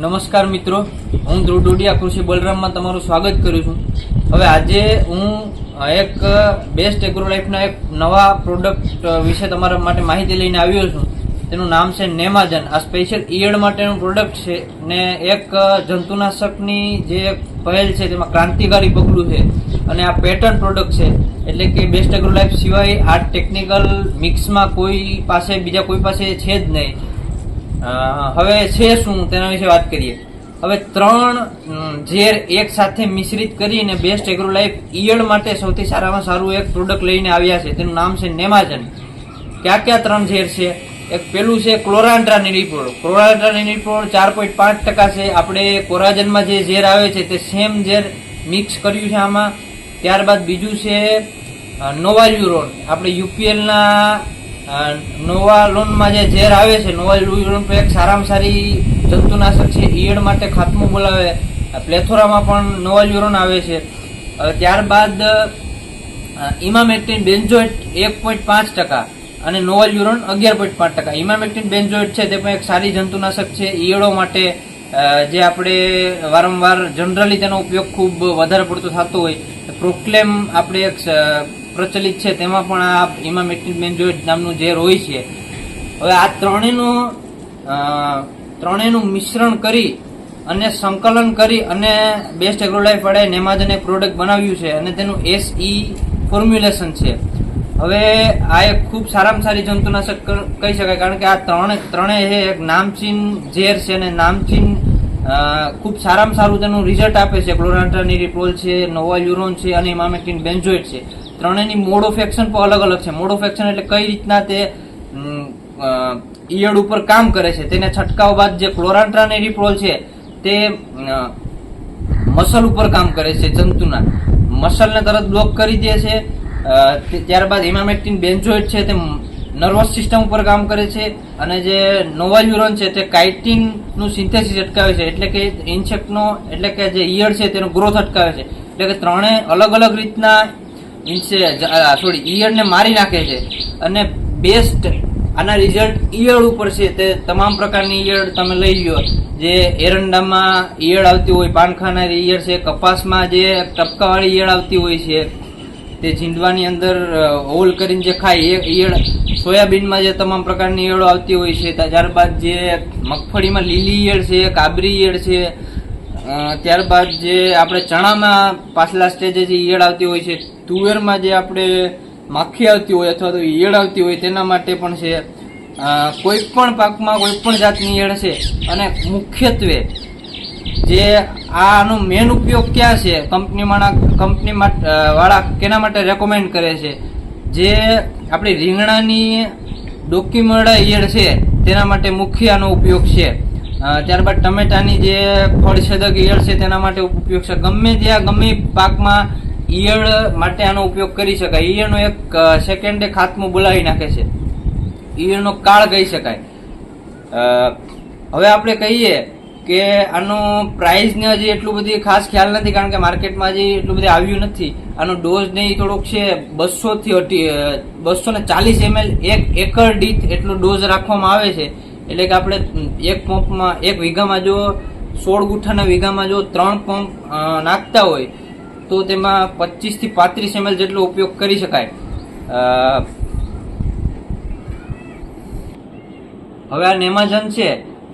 નમસ્કાર મિત્રો, હું ધ્રુવ ડોડિયા કૃષિ બલરામમાં તમારું સ્વાગત કરું છું. હવે આજે હું એક બેસ્ટ એગ્રોલાઇફના એક નવા પ્રોડક્ટ વિશે તમારા માટે માહિતી લઈને આવ્યો છું. તેનું નામ છે નેમાજન. આ સ્પેશિયલ ઈયળ માટેનું પ્રોડક્ટ છે ને એક જંતુનાશકની જે પહેલ છે તેમાં ક્રાંતિકારી પગલું છે અને આ પેટર્ન પ્રોડક્ટ છે. એટલે કે બેસ્ટ એગ્રોલાઇફ સિવાય આ ટેકનિકલ મિક્સમાં કોઈ પાસે, બીજા કોઈ પાસે છે જ નહીં. હવે છે શું? તેના વિશે વાત કરીએ. હવે ત્રણ ઝેર એક સાથે મિશ્રિત કરીને બેસ્ટ એગ્રોલાઇફ ઈયળ માટે સૌથી સારામાં સારું એક પ્રોડક્ટ લઈને આવ્યા છે. તેનું નામ છે નેમાજન. કયા કયા ત્રણ ઝેર છે? એક પેલું છે ક્લોરાન્ટ્રા નિરીપોળ ક્લોરાન્ટ્રા નિરીપોળ ચાર પોઈન્ટ પાંચ ટકા છે. આપણે કોરાજનમાં જે ઝેર આવે છે તે સેમ ઝેર મિક્સ કર્યું છે આમાં. ત્યારબાદ બીજું છે નોવાલ્યુરોન. આપણે યુપીએલના નોવા લોનમાં જે ઝેર આવે છે નોવાલ્યુરોન પણ એક સારામાં સારી જંતુનાશક છે ઈયળ માટે ખાતમું બોલાવે. પ્લેથોરામાં પણ નોવાલ્યુરોન આવે છે. ત્યારબાદ ઇમામેક્ટિન બેન્ઝોઇટ એક પોઈન્ટ પાંચ ટકા અને નોવલ યુરોન અગિયાર પોઈન્ટ પાંચ ટકા. ઇમામેક્ટિન બેન્ઝોઇટ છે, તે પણ એક સારી જંતુનાશક છે. ઈયળો માટે જે આપણે વારંવાર જનરલી તેનો ઉપયોગ ખૂબ વધારે પડતો થતો હોય. પ્રોક્લેમ આપણે એક પ્રચલિત છે, તેમાં પણ આ ઇમામેક્ટિન બેન્ઝોઇટ નામનું ઝેર હોય છે. હવે આ ત્રણેયનું ત્રણેયનું મિશ્રણ કરી અને સંકલન કરી અને બેસ્ટ એગ્રોલાઇફ વાળાએ નેમાજન એક પ્રોડક્ટ બનાવ્યું છે અને તેનું એસ ઈ ફોર્મ્યુલેશન છે. હવે આ એક ખૂબ સારામાં સારી જંતુનાશક કહી શકાય, કારણ કે આ ત્રણે, ત્રણેય એક નામચીન ઝેર છે અને નામચીન ખૂબ સારામાં સારું તેનું રિઝલ્ટ આપે છે. ક્લોરાન્ટ્રાનિરિપ્રોલ છે નોવા યુરોન છે અને ઇમામેક્ટિન બેન્ઝોઇટ છે. ત્રણેયની મોડ ઓફ એક્શન પણ અલગ અલગ છે. મોડ ઓફ એક્શન એટલે કઈ રીતના તે ઈયળ ઉપર કામ કરે છે. તેને છંટકાવ બાદ જે ક્લોરાન્ટ્રાનિરિપ્રોલ છે, તે મસલ ઉપર કામ કરે છે જંતુના. મસલને તરત બ્લોક કરી દે છે. ત્યારબાદ ઇમામેક્ટિન બેન્ઝોઇડ છે તે નર્વસ સિસ્ટમ ઉપર કામ કરે છે. અને જે નોવાલ્યુરોન છે તે કાઇટિનનું સિન્થેસિસ અટકાવે છે. એટલે કે ઇન્સેક્ટનો, એટલે કે જે ઈયળ છે તેનો ગ્રોથ અટકાવે છે. એટલે કે ત્રણેય અલગ અલગ રીતના સોરી ઈયળને મારી નાખે છે. અને બેસ્ટ આના રિઝલ્ટ ઈયળ ઉપર છે તે તમામ પ્રકારની ઈયળ તમે લઈ લો જે એરંડામાં ઈયળ આવતી હોય પાન ખાનારી ઈયળ છે, કપાસમાં જે ટપકાવાળી ઈયળ આવતી હોય છે, તે જીંડવાની અંદર હોલ કરીને જે ખાય એ ઈયળ સોયાબીનમાં જે તમામ પ્રકારની ઈયળો આવતી હોય છે ત્યા- ત્યારબાદ જે મગફળીમાં લીલી ઈયળ છે, કાબરી ઈયળ છે ત્યારબાદ જે આપણે ચણામાં પાછલા સ્ટેજે જે ઈયળ આવતી હોય છે, તુવેરમાં જે આપણે માખી આવતી હોય અથવા તો ઈયળ આવતી હોય તેના માટે પણ છે. કોઈ પણ પાકમાં કોઈ પણ જાતની ઈયળ છે. અને મુખ્યત્વે જે આનો મેન ઉપયોગ ક્યાં છે કંપનીમાં કંપની વાળા કેના માટે રેકોમેન્ડ કરે છે? જે આપણી રીંગણાની ડોકીમરડા ઈયળ છે, તેના માટે મુખ્ય આનો ઉપયોગ છે. ત્યારબાદ ટમેટાની જે ફળછેદક ઈયળ છે તેના માટે ઉપયોગ છે. ગમે ત્યાં ગમે પાકમાં ઈયળ માટે આનો ઉપયોગ કરી શકાય. ઈયળનો એક સેકન્ડે ખાતમું બોલાવી નાખે છે. ઈયળનો કાળ કહી શકાય. હવે આપણે કહીએ કે આનો પ્રાઇઝને હજી એટલું બધી ખાસ ખ્યાલ નથી, કારણ કે માર્કેટમાં હજી એટલું બધું આવ્યું નથી. આનો ડોઝ ને થોડોક છે બસોથી બસો ને ચાલીસ એમએલ એક એકર દીઠ એટલો ડોઝ રાખવામાં આવે છે. એટલે કે આપણે એક પંપમાં, એક વીઘામાં જો સોળ ગુઠ્ઠાના વીઘામાં જો ત્રણ પંપ નાખતા હોય, તો તેમાં પચીસથી પાંત્રીસ એમએલ જેટલો ઉપયોગ કરી શકાય. હવે આ નેમાજન છે,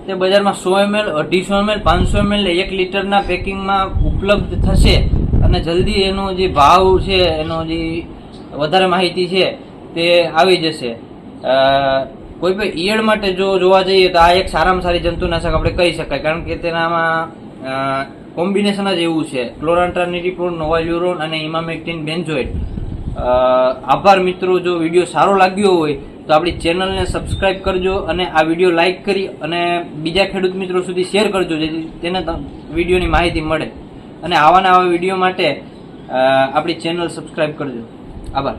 તે બજારમાં સો એમએલ, અઢીસો એમએલ, પાંચસો એમએલ એક લીટરના પેકિંગમાં ઉપલબ્ધ થશે. અને જલ્દી એનો જે ભાવ છે, એનો જે વધારે માહિતી છે, તે આવી જશે. કોઈ પણ ઈયળ માટે જો જોવા જઈએ તો આ એક સારામાં સારી જંતુનાશક આપણે કહી શકાય. કારણ કે તેનામાં કોમ્બિનેશન જ એવું છે. ક્લોરાન્ટ્રાનિટીપ્રોન નોવાલ્યુરોન અને ઇમામેક્ટિન બેન્ઝોઇટ આભાર મિત્રો, જો વીડિયો સારો લાગ્યો હોય તો આપણી ચેનલને સબસ્ક્રાઇબ કરજો અને આ વીડિયો લાઇક કરી અને બીજા ખેડૂત મિત્રો સુધી શેર કરજો, જેથી તેને વિડીયોની માહિતી મળે. અને આવા ને આવા વીડિયો માટે આપણી ચેનલ સબસ્ક્રાઇબ કરજો. આભાર.